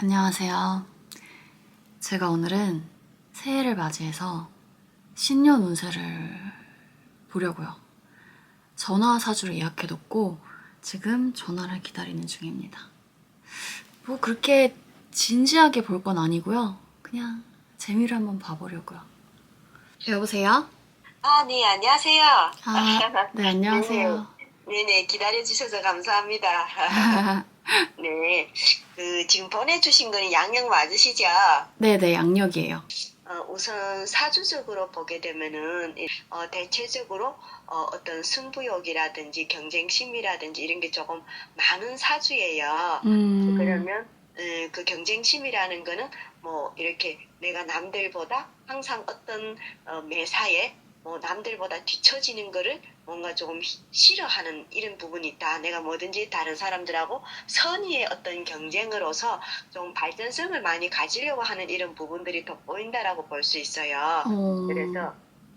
안녕하세요. 제가 오늘은 새해를 맞이해서 신년 운세를 보려고요. 전화 사주를 예약해뒀고 지금 전화를 기다리는 중입니다. 뭐 그렇게 진지하게 볼 건 아니고요. 그냥 재미를 한번 봐보려고요. 여보세요? 아, 네, 안녕하세요. 아, 네, 안녕하세요. 네네, 기다려주셔서 감사합니다. 네, 그, 지금 보내주신 거는 양양 맞으시죠? 네네, 양력이에요. 어, 우선 사주적으로 보게 되면은, 어, 대체적으로, 어, 어떤 승부욕이라든지 경쟁심이라든지 이런 게 조금 많은 사주예요. 음, 그러면 음, 그 경쟁심이라는 거는 뭐 이렇게 내가 남들보다 항상 어떤 어, 매사에 뭐 남들보다 뒤처지는 거를 뭔가 조금 히- 싫어하는 이런 부분이 있다. 내가 뭐든지 다른 사람들하고 선의의 어떤 경쟁으로서 좀 발전성을 많이 가지려고 하는 이런 부분들이 더 보인다라고 볼 수 있어요. 어, 그래서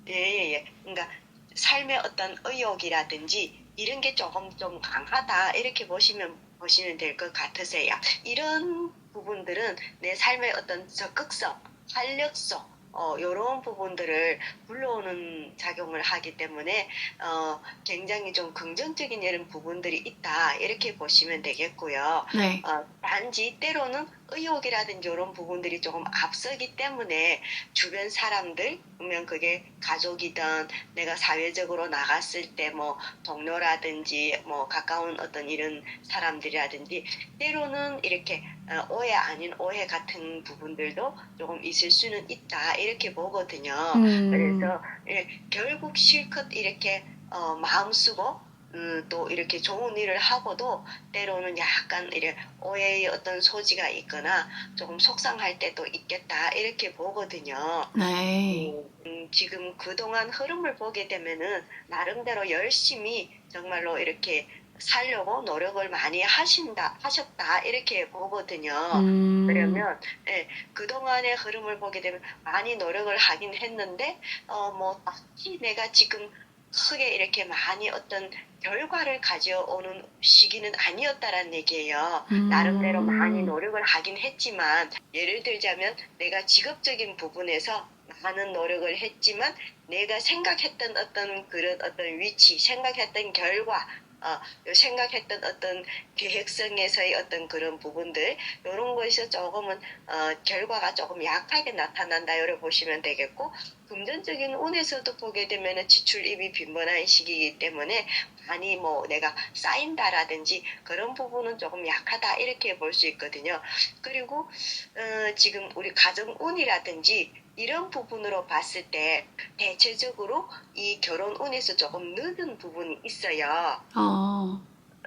예예 예. 그러니까 삶의 어떤 의욕이라든지 이런 게 조금 좀 강하다 이렇게 보시면 보시면 될 것 같으세요. 이런 부분들은 내 삶의 어떤 적극성, 활력성 어, 이런 부분들을 불러오는 작용을 하기 때문에 어, 굉장히 좀 긍정적인 이런 부분들이 있다 이렇게 보시면 되겠고요. 네. 어, 단지 때로는 의욕이라든지 이런 부분들이 조금 앞서기 때문에 주변 사람들, 그러면 그게 가족이든 내가 사회적으로 나갔을 때 뭐 동료라든지 뭐 가까운 어떤 이런 사람들이라든지 때로는 이렇게 어, 오해 아닌 오해 같은 부분들도 조금 있을 수는 있다 이렇게 보거든요. 음, 그래서 예, 결국 실컷 이렇게 어, 마음 쓰고 음, 또 이렇게 좋은 일을 하고도 때로는 약간 이래 오해의 어떤 소지가 있거나 조금 속상할 때도 있겠다 이렇게 보거든요. 네. 음, 지금 그동안 흐름을 보게 되면은 나름대로 열심히 정말로 이렇게 살려고 노력을 많이 하신다 하셨다 이렇게 보거든요. 음, 그러면 예, 그 동안의 흐름을 보게 되면 많이 노력을 하긴 했는데 어 뭐 딱히 내가 지금 크게 이렇게 많이 어떤 결과를 가져오는 시기는 아니었다라는 얘기예요. 음, 나름대로 많이 노력을 하긴 했지만 예를 들자면 내가 직업적인 부분에서 많은 노력을 했지만 내가 생각했던 어떤 그런 어떤 위치, 생각했던 결과 어, 생각했던 어떤 계획성에서의 어떤 그런 부분들 이런 것에서 조금은 어, 결과가 조금 약하게 나타난다 이렇게 보시면 되겠고 금전적인 운에서도 보게 되면 지출입이 빈번한 시기이기 때문에 많이 뭐 내가 쌓인다라든지 그런 부분은 조금 약하다 이렇게 볼 수 있거든요. 그리고 어, 지금 우리 가정 운이라든지 이런 부분으로 봤을 때 대체적으로 이 결혼 운에서 조금 늦은 부분이 있어요. 어,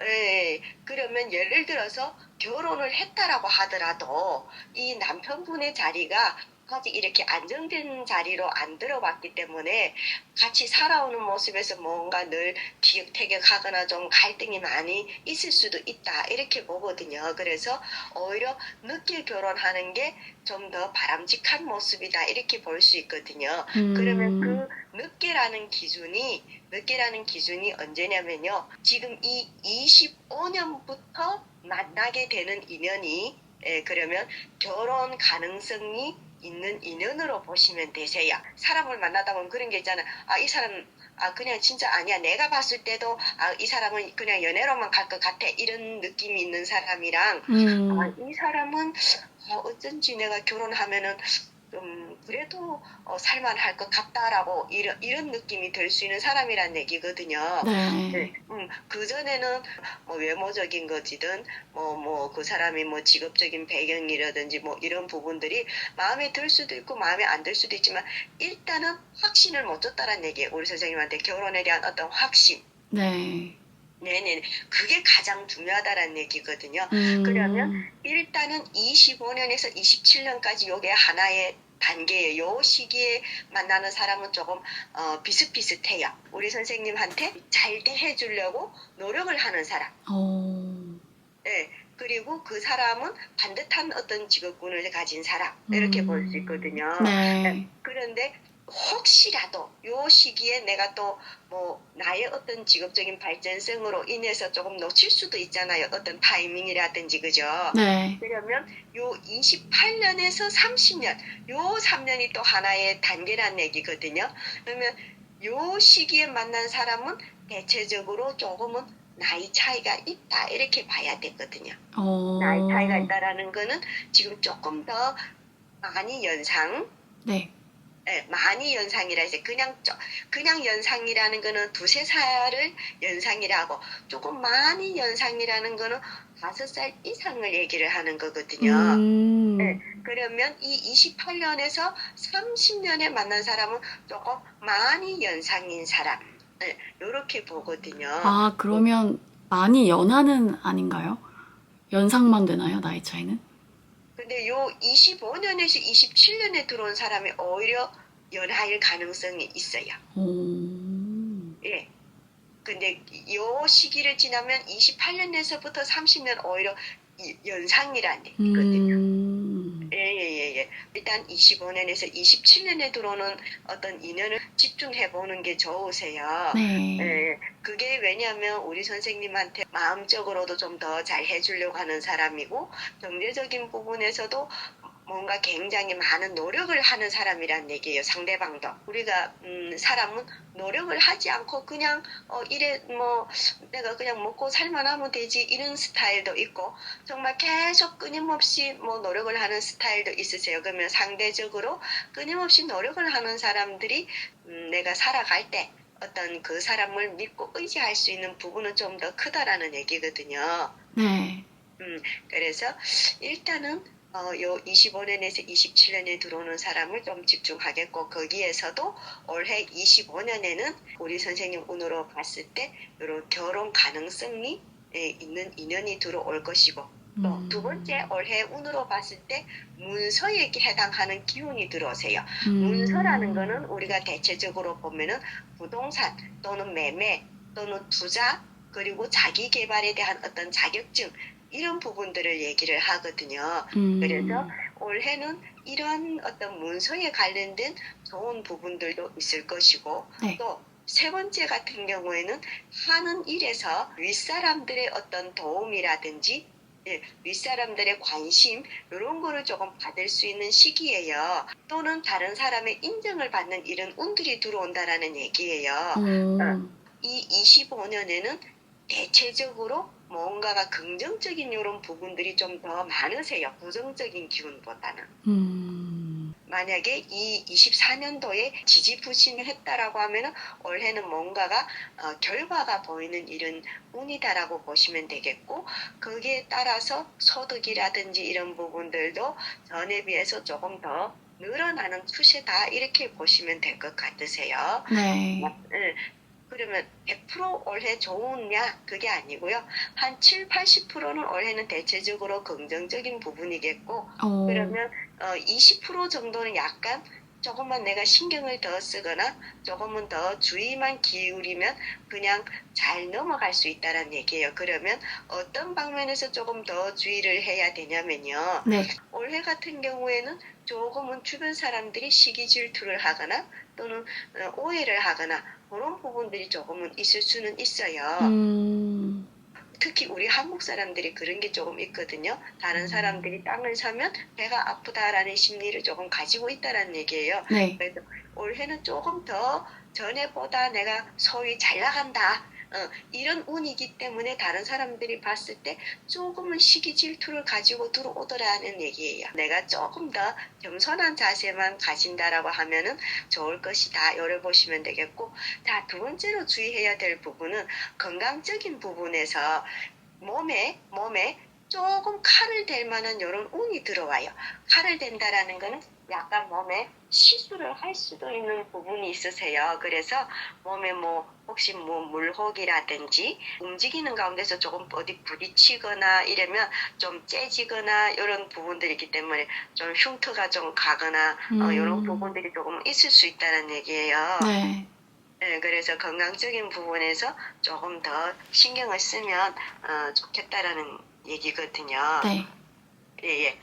예, 그러면 예를 들어서 결혼을 했다라고 하더라도 이 남편분의 자리가 아직 이렇게 안정된 자리로 안 들어봤기 때문에 같이 살아오는 모습에서 뭔가 늘 기억태격하거나 좀 갈등이 많이 있을 수도 있다 이렇게 보거든요. 그래서 오히려 늦게 결혼하는 게 좀 더 바람직한 모습이다 이렇게 볼 수 있거든요. 음, 그러면 그 늦게라는 기준이 늦게라는 기준이 언제냐면요. 지금 이 25년부터 만나게 되는 인연이 예, 그러면 결혼 가능성이 있는 인연으로 보시면 되세요. 사람을 만나다 보면 그런 게 있잖아요. 아, 이 사람 아 그냥 진짜 아니야. 내가 봤을 때도 아, 이 사람은 그냥 연애로만 갈 것 같아. 이런 느낌이 있는 사람이랑 음, 아, 이 사람은 어, 어쩐지 내가 결혼하면은 좀 그래도 어, 살만할 것 같다라고 이런 이런 느낌이 들 수 있는 사람이란 얘기거든요. 네. 네, 음, 그 전에는 뭐 외모적인 것이든 뭐 뭐 그 사람이 뭐 직업적인 배경이라든지 뭐 이런 부분들이 마음에 들 수도 있고 마음에 안 들 수도 있지만 일단은 확신을 못 줬다는 얘기예요. 우리 선생님한테 결혼에 대한 어떤 확신. 네. 네네. 그게 가장 중요하다는 얘기거든요. 음, 그러면 일단은 25년에서 27년까지 요게 하나의 단계예요. 요 시기에 만나는 사람은 조금 어, 비슷비슷해요. 우리 선생님한테 잘 대해주려고 노력을 하는 사람. 어, 예. 그리고 그 사람은 반듯한 어떤 직업군을 가진 사람. 이렇게 음. 볼수 있거든요. 네. 그런데 혹시라도 요 시기에 내가 또 뭐 나의 어떤 직업적인 발전성으로 인해서 조금 놓칠 수도 있잖아요. 어떤 타이밍이라든지 그죠? 네. 그러면 요 28년에서 30년 요 3년이 또 하나의 단계란 얘기거든요. 그러면 요 시기에 만난 사람은 대체적으로 조금은 나이 차이가 있다 이렇게 봐야 되거든요. 어. 나이 차이가 있다라는 거는 지금 조금 더 많이 연상 네. 예, 많이 연상이라 해서 그냥 저- 그냥 연상이라는 거는 두세 살을 연상이라고 조금 많이 연상이라는 거는 다섯 살 이상을 얘기를 하는 거거든요. 음. 네. 그러면 이 28년에서 30년에 만난 사람은 조금 많이 연상인 사람 이렇게 보거든요. 아, 그러면 많이 연하는 아닌가요? 연상만 되나요, 나이 차이는? 근데 요 25년에서 27년에 들어온 사람이 오히려 연하일 가능성이 있어요. 오. 예. 근데 요 시기를 지나면 28년에서부터 30년 오히려 이- 연상이라는 얘기거든요. 음. 예예 예 예. 일단 25년에서 27년에 들어오는 어떤 인연을 집중해 보는 게 좋으세요. 네. 예, 그게 왜냐하면 우리 선생님한테 마음적으로도 좀 더 잘 해주려고 하는 사람이고 경제적인 부분에서도 뭔가 굉장히 많은 노력을 하는 사람이란 얘기예요. 상대방도 우리가 음, 사람은 노력을 하지 않고 그냥 어, 이래 뭐 내가 그냥 먹고 살만 하면 되지 이런 스타일도 있고 정말 계속 끊임없이 뭐 노력을 하는 스타일도 있으세요. 그러면 상대적으로 끊임없이 노력을 하는 사람들이 음, 내가 살아갈 때 어떤 그 사람을 믿고 의지할 수 있는 부분은 좀 더 크다라는 얘기거든요. 네. 그래서 일단은 어, 요 25년에서 27년에 들어오는 사람을 좀 집중하겠고 거기에서도 올해 25년에는 우리 선생님 운으로 봤을 때 이런 결혼 가능성이 예, 있는 인연이 들어올 것이고 또 음. 두 번째 올해 운으로 봤을 때 문서에 해당하는 기운이 들어오세요. 음. 문서라는 거는 우리가 대체적으로 보면은 부동산 또는 매매 또는 투자 그리고 자기 개발에 대한 어떤 자격증 이런 부분들을 얘기를 하거든요. 음. 그래서 올해는 이런 어떤 문서에 관련된 좋은 부분들도 있을 것이고 네. 또세 번째 같은 경우에는 하는 일에서 윗사람들의 어떤 도움이라든지 예, 윗사람들의 관심 이런 거를 조금 받을 수 있는 시기예요. 또는 다른 사람의 인정을 받는 이런 운들이 들어온다라는 얘기예요. 오. 이 25년에는 대체적으로 뭔가가 긍정적인 이런 부분들이 좀 더 많으세요. 부정적인 기운보다는. 음. 만약에 이 24년도에 지지부진을 했다라고 하면은 올해는 뭔가가 어, 결과가 보이는 이런 운이다라고 보시면 되겠고 거기에 따라서 소득이라든지 이런 부분들도 전에 비해서 조금 더 늘어나는 추세다 이렇게 보시면 될 것 같으세요. 네. 예. 그러면 100% 올해 좋으냐 그게 아니고요. 한 7, 80%는 올해는 대체적으로 긍정적인 부분이겠고 오. 그러면 어, 20% 정도는 약간 조금만 내가 신경을 더 쓰거나 조금은 더 주의만 기울이면 그냥 잘 넘어갈 수 있다는 얘기예요. 그러면 어떤 방면에서 조금 더 주의를 해야 되냐면요. 네. 올해 같은 경우에는 조금은 주변 사람들이 시기 질투를 하거나 또는 어, 오해를 하거나 그런 부분들이 조금은 있을 수는 있어요. 음. 특히 우리 한국 사람들이 그런 게 조금 있거든요. 다른 사람들이 땅을 사면 배가 아프다라는 심리를 조금 가지고 있다라는 얘기예요. 네. 그래서 올해는 조금 더 전에보다 내가 소위 잘 나간다. 어, 이런 운이기 때문에 다른 사람들이 봤을 때 조금은 시기 질투를 가지고 들어오더라는 얘기예요. 내가 조금 더 겸손한 자세만 가진다라고 하면은 좋을 것이다. 요를 보시면 되겠고, 자, 두 번째로 주의해야 될 부분은 건강적인 부분에서 몸에, 몸에 조금 칼을 댈 만한 이런 운이 들어와요. 칼을 댄다라는 거는 약간 몸에 시술을 할 수도 있는 부분이 있으세요. 그래서 몸에 뭐 혹시 뭐 물혹이라든지 움직이는 가운데서 조금 어디 부딪히거나 이러면 좀 째지거나 이런 부분들이 있기 때문에 좀 흉터가 좀 가거나 어, 이런 음. 부분들이 조금 있을 수 있다는 얘기예요. 네. 네, 그래서 건강적인 부분에서 조금 더 신경을 쓰면 어, 좋겠다라는 얘기거든요. 네. 예, 예.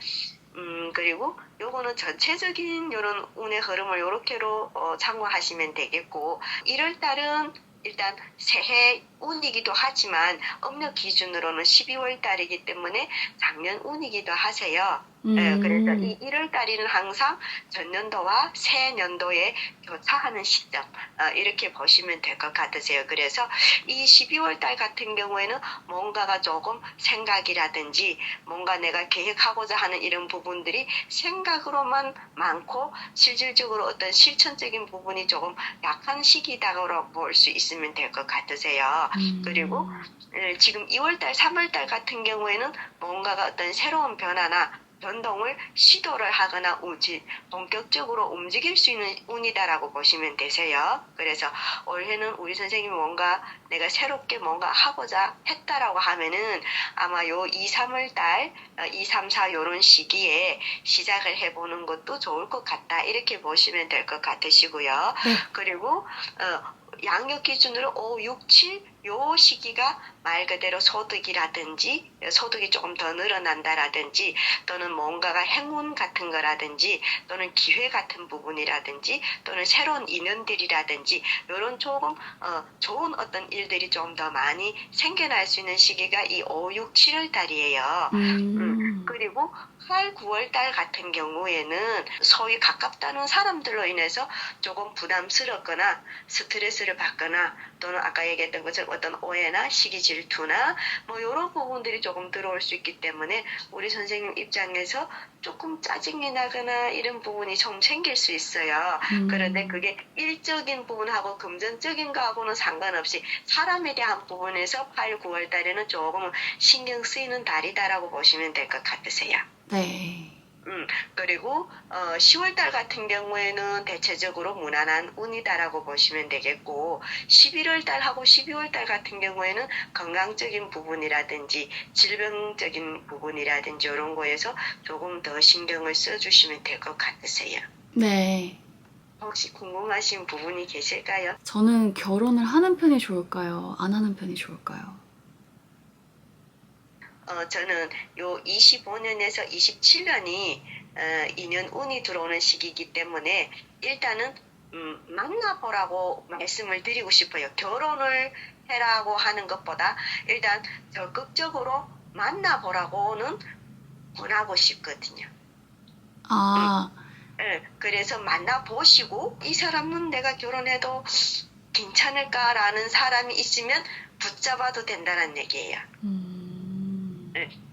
음, 그리고 요거는 전체적인 요런 운의 흐름을 요렇게로 어, 참고하시면 되겠고 1월 달은 일단 새해 운이기도 하지만 음력 기준으로는 12월 달이기 때문에 작년 운이기도 하세요. 음. 네, 그래서 이 1월 달에는 항상 전년도와 새 년도에 교차하는 시점 어, 이렇게 보시면 될 것 같으세요. 그래서 이 12월 달 같은 경우에는 뭔가가 조금 생각이라든지 뭔가 내가 계획하고자 하는 이런 부분들이 생각으로만 많고 실질적으로 어떤 실천적인 부분이 조금 약한 시기다라고 볼 수 있으면 될 것 같으세요. 음. 그리고 예, 지금 2월달, 3월달 같은 경우에는 뭔가가 어떤 새로운 변화나 변동을 시도를 하거나 우지 본격적으로 움직일 수 있는 운이다라고 보시면 되세요. 그래서 올해는 우리 선생님이 뭔가 내가 새롭게 뭔가 하고자 했다라고 하면은 아마 요 2, 3월 달, 어, 2, 3, 4 요런 시기에 시작을 해보는 것도 좋을 것 같다. 이렇게 보시면 될 것 같으시고요. 네. 그리고 어, 양력 기준으로 5, 6, 7 요 시기가 말 그대로 소득이라든지 소득이 조금 더 늘어난다라든지 또는 뭔가가 행운 같은 거라든지 또는 기회 같은 부분이라든지 또는 새로운 인연들이라든지 이런 조금 어, 좋은 어떤 일들이 좀 더 많이 생겨날 수 있는 시기가 이 5, 6, 7월 달이에요. 음. 그리고 8, 9월 달 같은 경우에는 소위 가깝다는 사람들로 인해서 조금 부담스럽거나 스트레스를 받거나 또는 아까 얘기했던 것처럼 어떤 오해나 시기 질투나 뭐 이런 부분들이 조금 들어올 수 있기 때문에 우리 선생님 입장에서 조금 짜증이 나거나 이런 부분이 좀 생길 수 있어요. 음. 그런데 그게 일적인 부분하고 금전적인 거하고는 상관없이 사람에 대한 부분에서 8, 9월 달에는 조금 신경 쓰이는 달이다라고 보시면 될 것 같으세요. 네. 음, 그리고 어, 10월 달 같은 경우에는 대체적으로 무난한 운이다라고 보시면 되겠고 11월 달하고 12월 달 같은 경우에는 건강적인 부분이라든지 질병적인 부분이라든지 이런 거에서 조금 더 신경을 써주시면 될 것 같으세요. 네. 혹시 궁금하신 부분이 계실까요? 저는 결혼을 하는 편이 좋을까요? 안 하는 편이 좋을까요? 어, 저는 요 25년에서 27년이 어, 2년 운이 들어오는 시기이기 때문에 일단은 음, 만나보라고 말씀을 드리고 싶어요. 결혼을 해라고 하는 것보다 일단 적극적으로 만나보라고는 권하고 싶거든요. 아, 예, 그래서 만나보시고 이 사람은 내가 결혼해도 괜찮을까라는 사람이 있으면 붙잡아도 된다는 얘기예요. 음.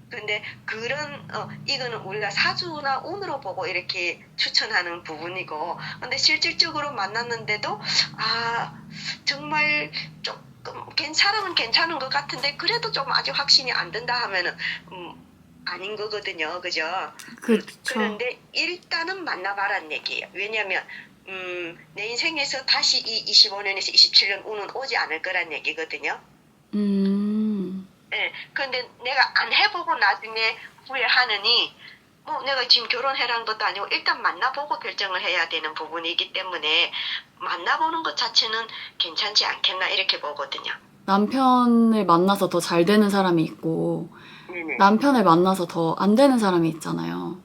근데 그런 어 이거는 우리가 사주나 운으로 보고 이렇게 추천하는 부분이고 근데 실질적으로 만났는데도 아 정말 조금 괜 사람은 괜찮은 것 같은데 그래도 좀 아직 확신이 안 된다 하면은 음 아닌 거거든요 그죠 그쵸. 그런데 일단은 만나봐라는 얘기예요 왜냐면 음, 내 인생에서 다시 이 25년에서 27년 운은 오지 않을 거란 얘기거든요 음. 예, 근데 내가 안 해보고 나중에 후회하느니, 뭐 내가 지금 결혼해라는 것도 아니고 일단 만나보고 결정을 해야 되는 부분이기 때문에 만나보는 것 자체는 괜찮지 않겠나 이렇게 보거든요. 남편을 만나서 더 잘 되는 사람이 있고, 네네. 남편을 만나서 더 안 되는 사람이 있잖아요.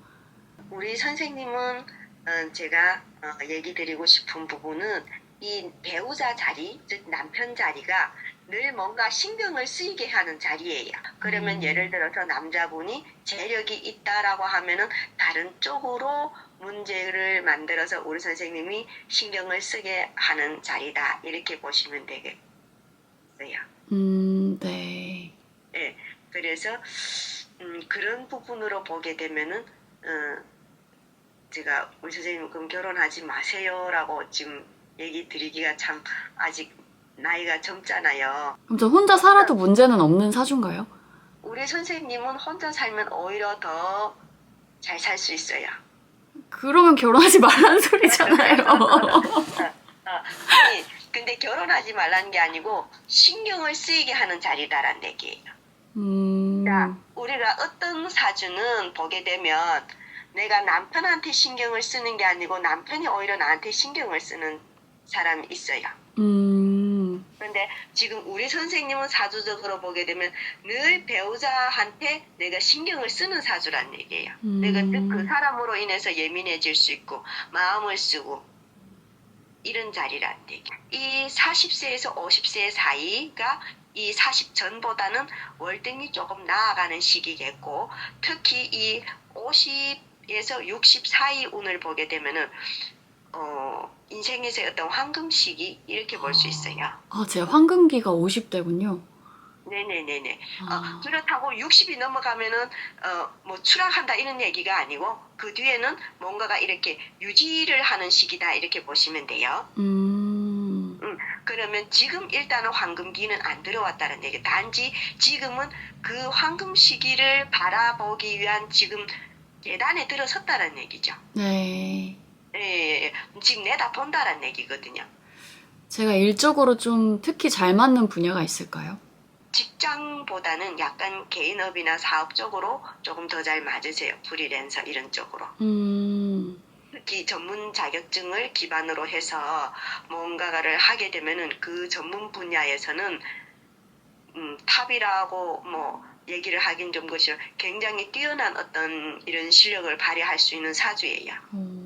우리 선생님은 어, 제가 어, 얘기 드리고 싶은 부분은 이 배우자 자리, 즉 남편 자리가 늘 뭔가 신경을 쓰이게 하는 자리예요. 그러면 음. 예를 들어서 남자분이 재력이 있다라고 하면은 다른 쪽으로 문제를 만들어서 우리 선생님이 신경을 쓰게 하는 자리다. 이렇게 보시면 되겠어요. 음, 네. 예. 그래서 음, 그런 부분으로 보게 되면은 어, 제가 우리 선생님 그럼 결혼하지 마세요라고 지금 얘기 드리기가 참 아직 나이가 젊잖아요. 그럼 저 혼자 살아도 문제는 없는 사주인가요? 우리 선생님은 혼자 살면 오히려 더 잘 살 수 있어요. 그러면 결혼하지 말라는 소리잖아요. 아니, 근데 결혼하지 말라는 게 아니고 신경을 쓰이게 하는 자리다란 얘기예요. 음. 자, 우리가 어떤 사주는 보게 되면 내가 남편한테 신경을 쓰는 게 아니고 남편이 오히려 나한테 신경을 쓰는 사람이 있어요. 음. 그런데 지금 우리 선생님은 사주적으로 보게 되면 늘 배우자한테 내가 신경을 쓰는 사주란 얘기예요. 음. 내가 그- 그 사람으로 인해서 예민해질 수 있고 마음을 쓰고 이런 자리란 얘기. 이 40세에서 50세 사이가 이 40 전보다는 월등히 조금 나아가는 시기겠고 특히 이 50에서 60 사이 운을 보게 되면은 어 인생에서의 어떤 황금 시기 이렇게 볼 수 있어요. 아, 제 황금기가 50대군요. 네네네네. 아, 어, 그렇다고 60이 넘어가면은 어, 뭐 추락한다 이런 얘기가 아니고 그 뒤에는 뭔가가 이렇게 유지를 하는 시기다 이렇게 보시면 돼요. 음, 그러면 지금 일단은 황금기는 안 들어왔다는 얘기. 단지 지금은 그 황금 시기를 바라보기 위한 지금 계단에 들어섰다는 얘기죠. 네. 예, 예, 예. 지금 내다 본다는 얘기거든요. 제가 일적으로 좀 특히 잘 맞는 분야가 있을까요? 직장보다는 약간 개인업이나 사업 쪽으로 조금 더 잘 맞으세요. 프리랜서 이런 쪽으로. 음, 특히 전문 자격증을 기반으로 해서 뭔가를 하게 되면은 그 전문 분야에서는 음, 탑이라고 뭐 얘기를 하긴 좀 그렇죠. 굉장히 뛰어난 어떤 이런 실력을 발휘할 수 있는 사주예요. 음,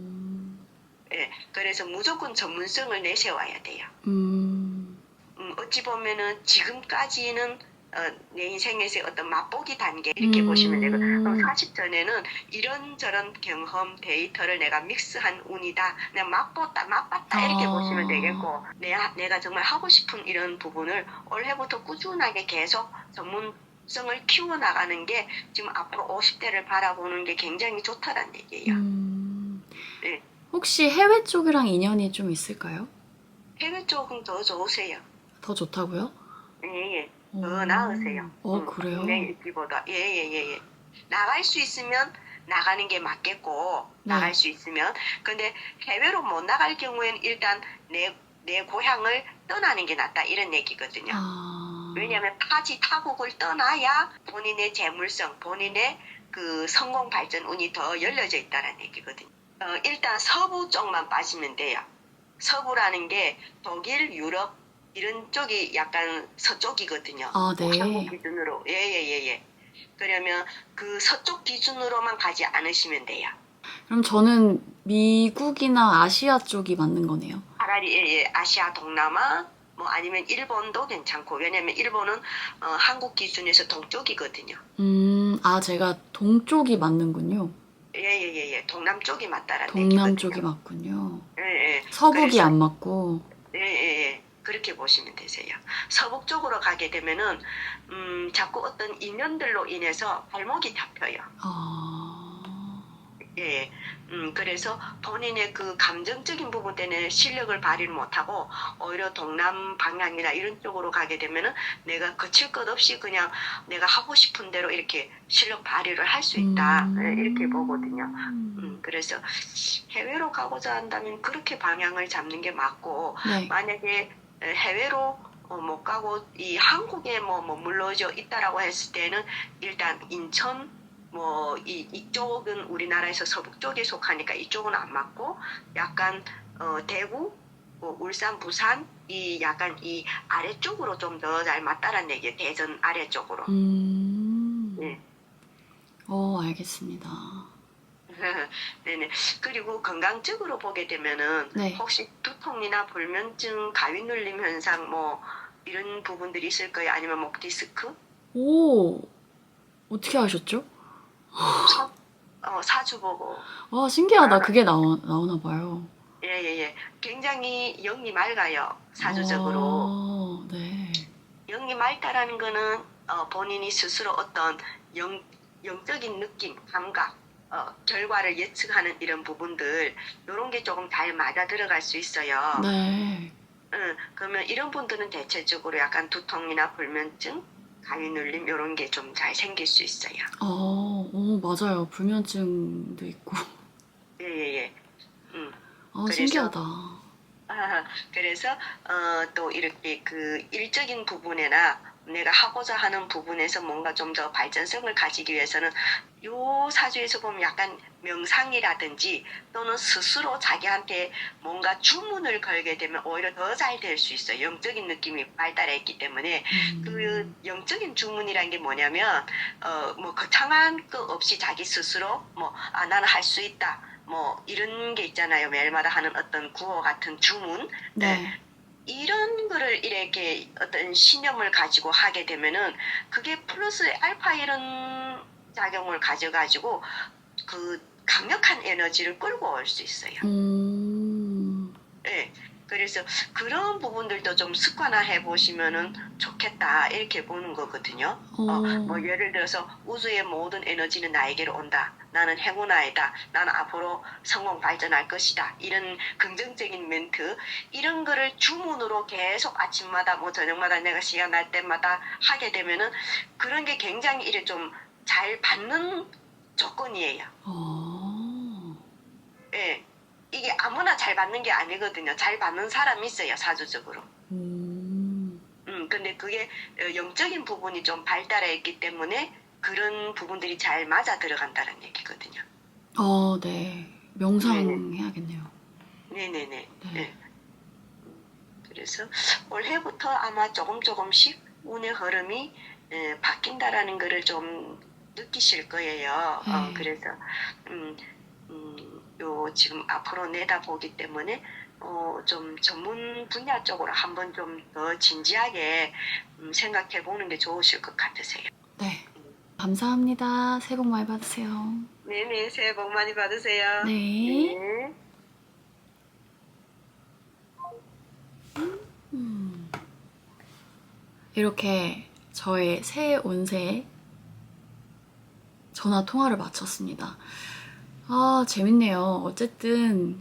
예, 그래서 무조건 전문성을 내세워야 돼요. 음, 음, 어찌 보면은 지금까지는 어, 내 인생에서의 어떤 맛보기 단계 이렇게 음. 보시면 되고 그럼 40 전에는 이런저런 경험 데이터를 내가 믹스한 운이다 그냥 맛봤다 맛봤다 이렇게 아. 보시면 되겠고 내가, 내가 정말 하고 싶은 이런 부분을 올해부터 꾸준하게 계속 전문 성을 키워나가는 게 지금 앞으로 50대를 바라보는 게 굉장히 좋다는 얘기예요 음. 네. 혹시 해외 쪽이랑 인연이 좀 있을까요? 해외 쪽은 더 좋으세요 더 좋다고요? 예, 예. 어, 더 나으세요. 어, 음, 그래요? 국내 일기보다 예 예 예 예, 나갈 수 있으면 나가는 게 맞겠고 네. 나갈 수 있으면 근데 해외로 못 나갈 경우에는 일단 내 내 고향을 떠나는 게 낫다 이런 얘기거든요. 아, 왜냐하면 타지 타국을 떠나야 본인의 재물성, 본인의 그 성공 발전 운이 더 열려져 있다는 얘기거든요. 어, 일단 서부 쪽만 빠지면 돼요. 서부라는 게 독일, 유럽 이런 쪽이 약간 서쪽이거든요. 아, 네. 한국 기준으로 예 예 예 예, 그러면 그 서쪽 기준으로만 가지 않으시면 돼요. 그럼 저는 미국이나 아시아 쪽이 맞는 거네요. 차라리 예, 예, 아시아 동남아 뭐 아니면 일본도 괜찮고 왜냐면 일본은 어, 한국 기준에서 동쪽이거든요. 음, 아, 제가 동쪽이 맞는군요. 예예 예 예, 동남 쪽이 맞다라는 동남. 쪽이 맞군요. 예, 예. 서북이 그래서- 안 맞고. 예, 예, 예. 그렇게 보시면 되세요. 서북 쪽으로 가게 되면은 음, 자꾸 어떤 인연들로 인해서 발목이 잡혀요. 아, 예, 음, 그래서 본인의 그 감정적인 부분 때문에 실력을 발휘를 못하고 오히려 동남 방향이나 이런 쪽으로 가게 되면은 내가 거칠 것 없이 그냥 내가 하고 싶은 대로 이렇게 실력 발휘를 할 수 있다 음. 예, 이렇게 보거든요. 음, 그래서 해외로 가고자 한다면 그렇게 방향을 잡는 게 맞고 네. 만약에 해외로 어, 못 가고 이 한국에 뭐 머물러져 있다라고 했을 때는 일단 인천 뭐 이, 이쪽은 우리나라에서 서북 쪽에 속하니까 이쪽은 안 맞고 약간 어, 대구 뭐 울산 부산 이 약간 이 아래쪽으로 좀 더 잘 맞다란 얘기예요 대전 아래쪽으로 음. 예. 어, 알겠습니다. 네네. 그리고 건강적으로 보게 되면은 네. 혹시 두통이나 불면증, 가위 눌림 현상 뭐 이런 부분들이 있을 거예요. 아니면 목 디스크? 오, 어떻게 하셨죠? 사, 어, 사주 보고. 와, 신기하다. 그게 나오, 나오나 봐요. 예예예. 굉장히 영이 맑아요. 사주적으로. 어, 네. 영이 맑다라는 거는 어, 본인이 스스로 어떤 영, 영적인 느낌, 감각, 어, 결과를 예측하는 이런 부분들 이런 게 조금 잘 맞아 들어갈 수 있어요. 네. 응, 그러면 이런 분들은 대체적으로 약간 두통이나 불면증, 가위 눌림 이런 게 좀 잘 생길 수 있어요. 어, 오, 맞아요. 불면증도 있고. 예예예. 음. 아, 그래서- 신기하다. 아, 그래서 어, 또 이렇게 그 일적인 부분이나 내가 하고자 하는 부분에서 뭔가 좀 더 발전성을 가지기 위해서는 요 사주에서 보면 약간 명상이라든지 또는 스스로 자기한테 뭔가 주문을 걸게 되면 오히려 더 잘 될 수 있어요. 영적인 느낌이 발달했기 때문에 음. 그 영적인 주문이란 게 뭐냐면 어뭐 거창한 거 없이 자기 스스로 뭐아 나는 할 수 있다 뭐 이런 게 있잖아요 매일마다 하는 어떤 구호 같은 주문 네. 이런 거를 이렇게 어떤 신념을 가지고 하게 되면은 그게 플러스 알파 이런 작용을 가져가지고 그 강력한 에너지를 끌고 올 수 있어요. 음. 예. 그래서 그런 부분들도 좀 습관화해 보시면은 좋겠다 이렇게 보는 거거든요. 어. 어, 뭐 예를 들어서 우주의 모든 에너지는 나에게로 온다. 나는 행운 아이다. 나는 앞으로 성공 발전할 것이다. 이런 긍정적인 멘트 이런 거를 주문으로 계속 아침마다 뭐 저녁마다 내가 시간 날 때마다 하게 되면은 그런 게 굉장히 이래 좀 잘 받는 조건이에요. 어. 예. 이게 아무나 잘 받는 게 아니거든요. 잘 받는 사람이 있어요, 사주적으로. 음. 음, 근데 그게 어, 영적인 부분이 좀 발달해 있기 때문에 그런 부분들이 잘 맞아 들어간다는 얘기거든요. 어, 네. 명상해야겠네요. 네네네. 네. 네. 그래서 올해부터 아마 조금 조금씩 운의 흐름이 에, 바뀐다라는 거를 좀 느끼실 거예요. 어, 네. 그래서 음, 음, 요 지금 앞으로 내다보기 때문에 어, 좀 전문 분야 쪽으로 한번 좀 더 진지하게 음, 생각해 보는 게 좋으실 것 같으세요. 네. 감사합니다. 새해 복 많이 받으세요. 네네, 새해 복 많이 받으세요. 네. 네. 음. 이렇게 저의 새해 운세 전화 통화를 마쳤습니다. 아, 재밌네요. 어쨌든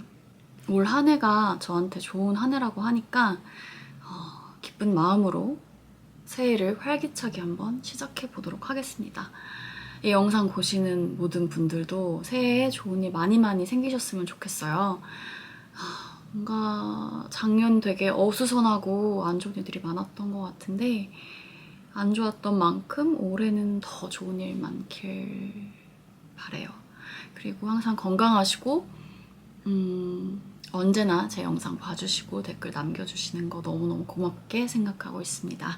올 한 해가 저한테 좋은 한 해라고 하니까 어, 기쁜 마음으로 새해를 활기차게 한번 시작해 보도록 하겠습니다. 이 영상 보시는 모든 분들도 새해에 좋은 일 많이 많이 생기셨으면 좋겠어요. 아, 뭔가 작년 되게 어수선하고 안 좋은 일들이 많았던 것 같은데 안 좋았던 만큼 올해는 더 좋은 일 많길 바래요. 그리고 항상 건강하시고 음, 언제나 제 영상 봐주시고 댓글 남겨주시는 거 너무너무 고맙게 생각하고 있습니다. 하,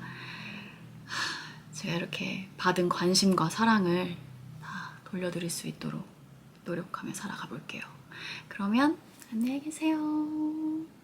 제가 이렇게 받은 관심과 사랑을 다 돌려드릴 수 있도록 노력하며 살아가 볼게요. 그러면 안녕히 계세요.